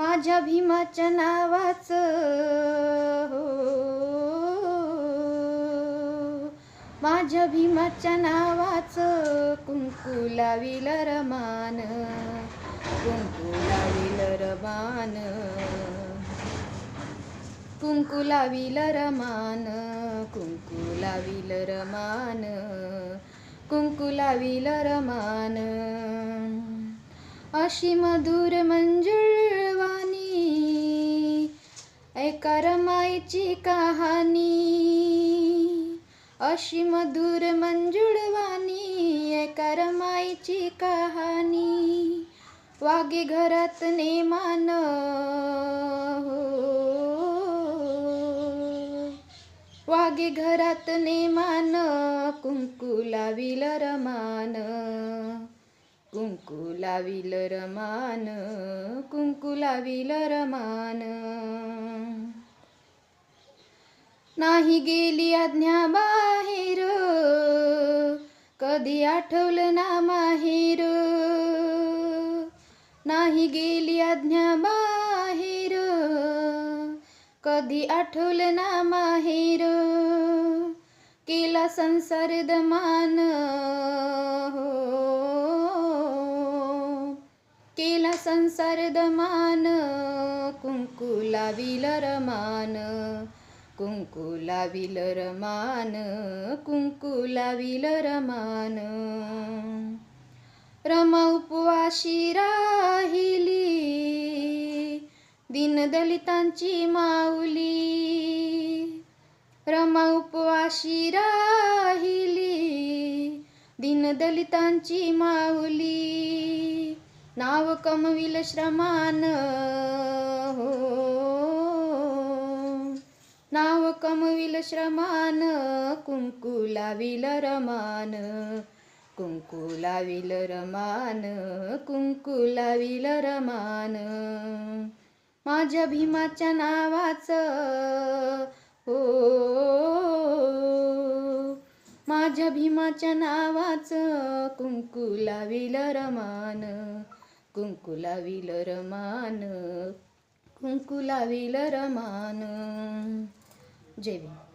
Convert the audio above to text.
माझ्या भीमाच्या नावाचं हो माझ्या भीमाच्या नावाचं कुंकू लाविल रमान. कुंकू लाविल रमान. कुंकू लाविल रमान. कुंकू लाविल रमान. कुंकू लाविल रमान. अशी मधुर मंजुळवाणी ऐका कहाणी. अशी मधुर मंजुळवाणी करमाईची कहाणी. वागे घरात नेमान हो. वागे घरात नेमान कुंकू लाविल रमान. कुंकू लाविल रमान कुंकू लाविल रमान. नाही गेली आज्ञा बाहेर कधी आठवलं ना माहेर. नाही गेली आज्ञा बाहेर कधी आठवलं ना माहेर. केला संसार दमान. हो. केला संसार दमान. कुंकू लाविल रमान. कुंकू लाविल रमान कुंकू लाविल रमान रमा उपवाशी राहिली दीनदलितांची माऊली. रमा उपवाशी राहिली दीनदलितांची माऊली. नाव कमविल श्रमान हो. कमविल श्रमान कुंकू लाविल रमान कुंकू लाविल रमान कुंकू लाविल रमान माझ्या भीमाच्या नावाचं हो माझ्या भीमाच्या नावाचं कुंकू लाविल रमान कुंकू लाविल रमान कुंकू लाविल रमान જય ભીમ